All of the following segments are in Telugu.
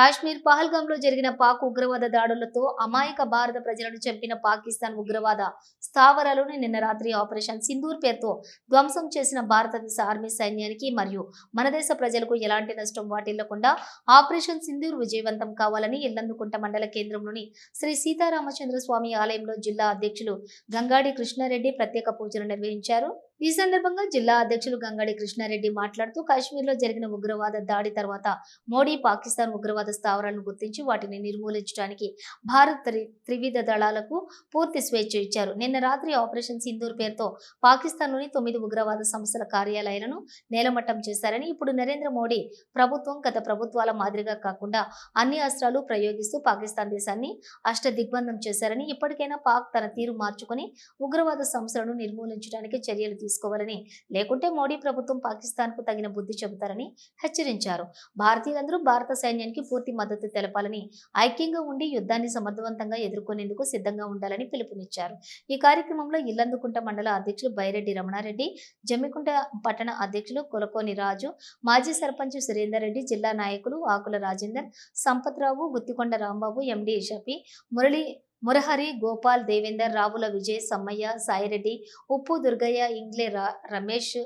కాశ్మీర్ పహల్గంలో జరిగిన పాక్ ఉగ్రవాద దాడులతో అమాయక భారత ప్రజలను చంపిన పాకిస్తాన్ ఉగ్రవాద స్థావరాలను నిన్న రాత్రి ఆపరేషన్ సింధూర్ పేరుతో ధ్వంసం చేసిన భారతదేశ ఆర్మీ సైన్యానికి మరియు మన దేశ ప్రజలకు ఎలాంటి నష్టం వాటిల్లకుండా ఆపరేషన్ సింధూర్ విజయవంతం కావాలని ఎల్లందుకుంట మండల కేంద్రంలోని శ్రీ సీతారామచంద్ర స్వామి ఆలయంలో జిల్లా అధ్యక్షులు గంగాడి కృష్ణారెడ్డి ప్రత్యేక పూజలు నిర్వహించారు. ఈ సందర్భంగా జిల్లా అధ్యక్షులు గంగాడి కృష్ణారెడ్డి మాట్లాడుతూ కాశ్మీర్లో జరిగిన ఉగ్రవాద దాడి తర్వాత మోడీ పాకిస్తాన్ ఉగ్రవాద స్థావరాలను గుర్తించి వాటిని నిర్మూలించడానికి భారత్ త్రి- త్రివిధ దళాలకు పూర్తి స్వేచ్ఛ ఇచ్చారు. నిన్న రాత్రి ఆపరేషన్ సింధూర్ పేరుతో పాకిస్తాన్లోని తొమ్మిది ఉగ్రవాద సంస్థల కార్యాలయాలను నేలమట్టం చేశారని ఇప్పుడు నరేంద్ర మోడీ ప్రభుత్వం గత ప్రభుత్వాల మాదిరిగా కాకుండా అన్ని అస్త్రాలు ప్రయోగిస్తూ పాకిస్తాన్ దేశాన్ని అష్ట దిగ్బంధం చేశారని ఇప్పటికైనా పాక్ తన తీరు మార్చుకొని ఉగ్రవాద సంస్థలను నిర్మూలించడానికి చర్యలు తీసుకోవాలని లేకుంటే మోడీ ప్రభుత్వం పాకిస్తాన్కు తగిన బుద్ధి చెబుతారని హెచ్చరించారు. భారతీయులందరూ భారత సైన్యానికి పూర్తి మద్దతు తెలపాలని ఐక్యంగా ఉండి యుద్ధాన్ని సమర్థవంతంగా ఎదుర్కొనేందుకు సిద్ధంగా ఉండాలని పిలుపునిచ్చారు. ఈ కార్యక్రమంలో ఇల్లందుకుంట మండల అధ్యక్షులు బైరెడ్డి రమణారెడ్డి జమ్మికుంట పట్టణ అధ్యక్షులు కొలకోని రాజు మాజీ సర్పంచ్ సురేందర్ రెడ్డి జిల్లా నాయకులు ఆకుల రాజేందర్ సంపత్రావు గుత్తికొండ రాంబాబు ఎండి షఫీ మురళి మురహరి గోపాల్ దేవేందర్ రావుల విజయ్ సమ్మయ్య సాయిరెడ్డి ఉప్పు దుర్గయ్య ఇంగ్లే రమేష్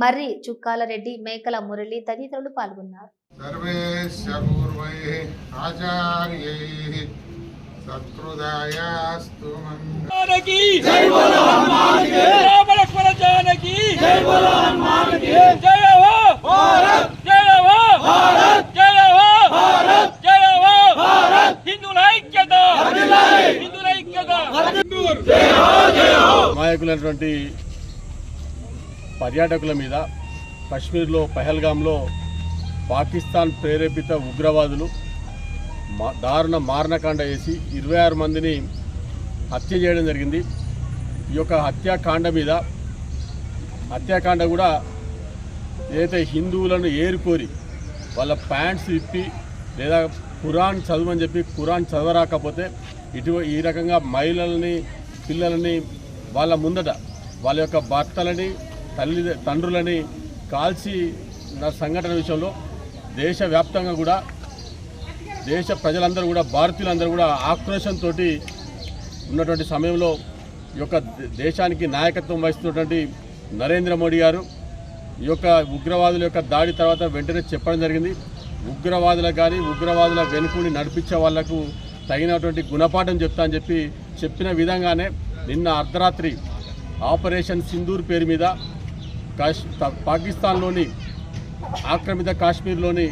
మర్రి చుక్కాలరెడ్డి మేకల మురళి తదితరులు పాల్గొన్నారు. నాయకులైనటువంటి పర్యాటకుల మీద కశ్మీర్లో పహల్గాంలో పాకిస్తాన్ ప్రేరేపిత ఉగ్రవాదులు మా- దారుణ మారణకాండ వేసి ఇరవై ఆరు మందిని హత్య చేయడం జరిగింది. ఈ యొక్క హత్యాకాండ మీద హత్యాకాండ కూడా ఏదైతే హిందువులను ఏరుకోరి వాళ్ళ ప్యాంట్స్ ఇప్పి లేదా ఖురాన్ చదవమని చెప్పి ఖురాన్ చదవరాకపోతే ఇటు ఈ రకంగా మహిళలని పిల్లలని వాళ్ళ ముందట వాళ్ళ యొక్క భర్తలని తల్లి తండ్రులని కాల్చి నా సంఘటన విషయంలో దేశవ్యాప్తంగా కూడా దేశ ప్రజలందరూ కూడా భారతీయులందరూ కూడా ఆక్రోషంతో ఉన్నటువంటి సమయంలో ఈ యొక్క దేశానికి నాయకత్వం వహిస్తున్నటువంటి నరేంద్ర మోడీ గారు ఈ యొక్క ఉగ్రవాదుల యొక్క దాడి తర్వాత వెంటనే చెప్పడం జరిగింది. ఉగ్రవాదులకు కానీ ఉగ్రవాదుల వెనుకుని నడిపించే వాళ్ళకు తగినటువంటి గుణపాఠం చెప్తా అని చెప్పి చెప్పిన విధంగానే నిన్న అర్ధరాత్రి ఆపరేషన్ సింధూర్ పేరు మీద కాశ్ పాకిస్తాన్లోని ఆక్రమిత కాశ్మీర్లోని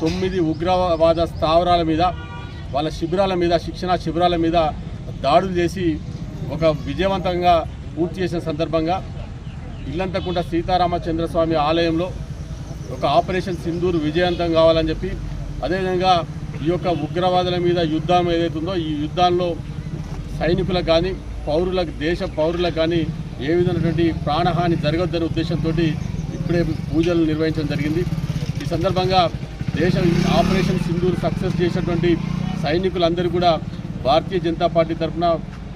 తొమ్మిది ఉగ్రవాద స్థావరాల మీద వాళ్ళ శిబిరాల మీద శిక్షణా శిబిరాల మీద దాడులు చేసి ఒక విజయవంతంగా పూర్తి చేసిన సందర్భంగా ఇల్లంతకుంట సీతారామచంద్రస్వామి ఆలయంలో ఒక ఆపరేషన్ సింధూర్ విజయవంతం కావాలని చెప్పి అదేవిధంగా ఈ యొక్క ఉగ్రవాదుల మీద యుద్ధం ఏదైతుందో ఈ యుద్ధాల్లో సైనికులకు కానీ పౌరులకు దేశ పౌరులకు కానీ ఏ విధమైనటువంటి ప్రాణహాని జరగొద్దనే ఉద్దేశంతో ఇప్పుడే పూజలు నిర్వహించడం జరిగింది. ఈ సందర్భంగా దేశ ఆపరేషన్ సింధూర్ సక్సెస్ చేసినటువంటి సైనికులందరూ కూడా భారతీయ జనతా పార్టీ తరఫున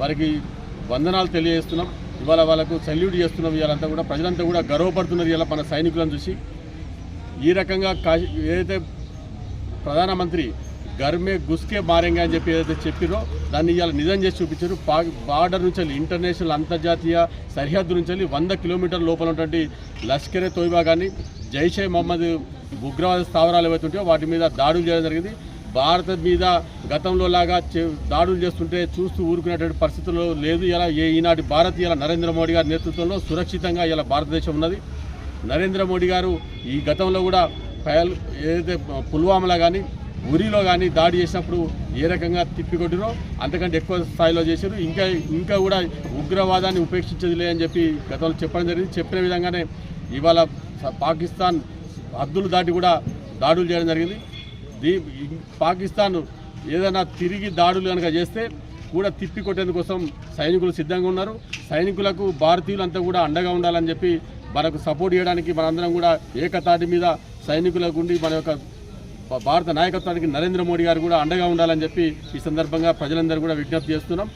వారికి వందనాలు తెలియజేస్తున్నాం. ఇవాళ వాళ్ళకు సెల్యూట్ చేస్తున్నాం. ఇవాళంతా కూడా ప్రజలంతా కూడా గర్వపడుతున్నారు ఇలా మన సైనికులను చూసి. ఈ రకంగా కా ఏదైతే ప్రధానమంత్రి గర్మే గుస్కే మారంగా అని చెప్పి ఏదైతే చెప్పిరో దాన్ని ఇవాళ నిజం చేసి చూపించారు. పా బార్డర్ నుంచి వెళ్ళి ఇంటర్నేషనల్ అంతర్జాతీయ సరిహద్దు నుంచి వెళ్ళి వంద కిలోమీటర్ల లోపల ఉన్నటువంటి లష్కరే తోయిబా కానీ జైషే మహమ్మద్ ఉగ్రవాద స్థావరాలు ఏవైతే ఉంటాయో వాటి మీద దాడులు చేయడం జరిగింది. భారత మీద గతంలో లాగా చే- దాడులు చేస్తుంటే చూస్తూ ఊరుకునేటువంటి పరిస్థితుల్లో లేదు. ఇలా ఏ ఈనాటి భారత్ ఇలా నరేంద్ర మోడీ గారి నేతృత్వంలో సురక్షితంగా ఇలా భారతదేశం ఉన్నది. నరేంద్ర మోడీ గారు ఈ గతంలో కూడా ఏదైతే పుల్వామాలో కానీ ఉరిలో కానీ దాడి చేసినప్పుడు ఏ రకంగా తిప్పికొట్టిరో అంతకంటే ఎక్కువ స్థాయిలో చేశారు. ఇంకా ఇంకా కూడా ఉగ్రవాదాన్ని ఉపేక్షించదు లేని చెప్పి గతంలో చెప్పడం జరిగింది. చెప్పిన విధంగానే ఇవాళ పాకిస్తాన్ హద్దులు దాటి కూడా దాడులు చేయడం జరిగింది. దీ పాకిస్తాన్ ఏదైనా తిరిగి దాడులు కనుక చేస్తే కూడా తిప్పి కొట్టేందుకోసం సైనికులు సిద్ధంగా ఉన్నారు. సైనికులకు భారతీయులంతా కూడా అండగా ఉండాలని చెప్పి మనకు సపోర్ట్ చేయడానికి మనందరం కూడా ఏకతాటి మీద సైనికులకు ఉండి మన యొక్క భారత నాయకత్వానికి నరేంద్ర మోడీ గారు కూడా అండగా ఉండాలని చెప్పి ఈ సందర్భంగా ప్రజలందరూ కూడా విజ్ఞప్తి చేస్తున్నాం.